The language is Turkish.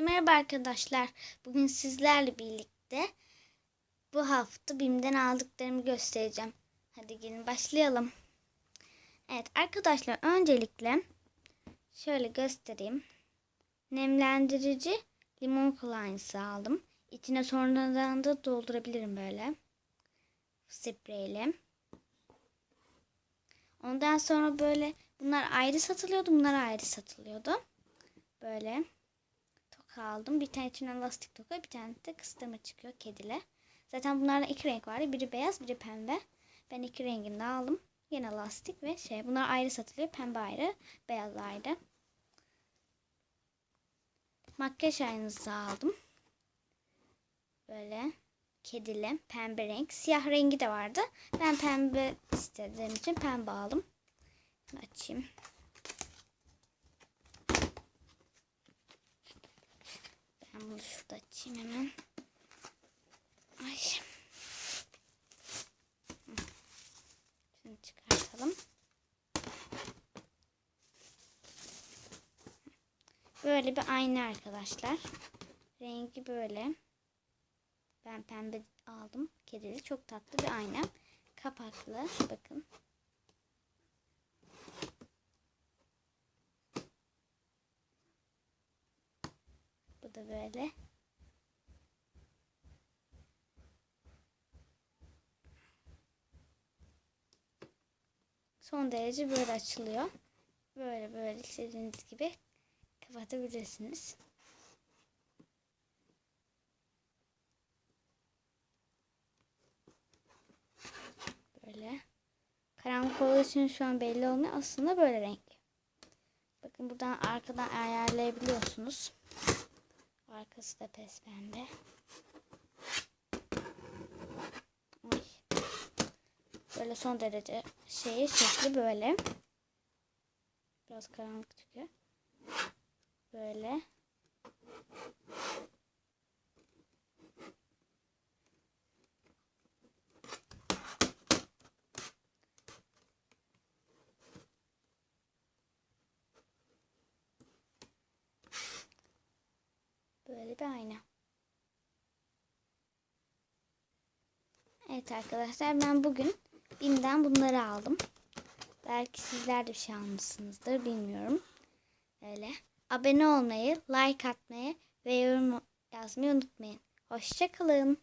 Merhaba arkadaşlar. Bugün sizlerle birlikte bu hafta BİM'den aldıklarımı göstereceğim. Hadi gelin başlayalım. Evet arkadaşlar öncelikle şöyle göstereyim. Nemlendirici limon kolonyası aldım. İçine sonradan da doldurabilirim böyle. Spreyle. Ondan sonra böyle bunlar ayrı satılıyordu. Bunlar ayrı satılıyordu. Böyle toka aldım. Bir tane içinden lastik toka, bir tane de kıstırma çıkıyor kedile. Zaten bunlardan iki renk vardı. Biri beyaz, biri pembe. Ben iki rengini de aldım. Yine lastik ve şey. Bunlar ayrı satılıyor. Pembe ayrı, beyaz ayrı. Makyaj aynası aldım. Böyle kedili, pembe renk. Siyah rengi de vardı. Ben pembe istediğim için pembe aldım. Açayım. Bunu şurada açayım hemen. Ay. Şunu çıkartalım. Böyle bir ayna arkadaşlar. Rengi böyle. Ben pembe aldım. Kedili. Çok tatlı bir ayna. Kapaklı. Bakın. Bu da böyle. Son derece böyle açılıyor. Böyle böyle istediğiniz gibi kapatabilirsiniz. Böyle. Karanlık olduğu için şu an belli olmuyor. Aslında böyle renk. Bakın buradan arkadan ayarlayabiliyorsunuz. Arkası da pes. Ay. Böyle son derece şeyi şekli böyle. Biraz karanlık çıkıyor. Böyle. Böyle bir ayna. Evet arkadaşlar ben bugün BİM'den bunları aldım. Belki sizler de bir şey almışsınızdır bilmiyorum. Öyle. Abone olmayı, like atmayı ve yorum yazmayı unutmayın. Hoşçakalın.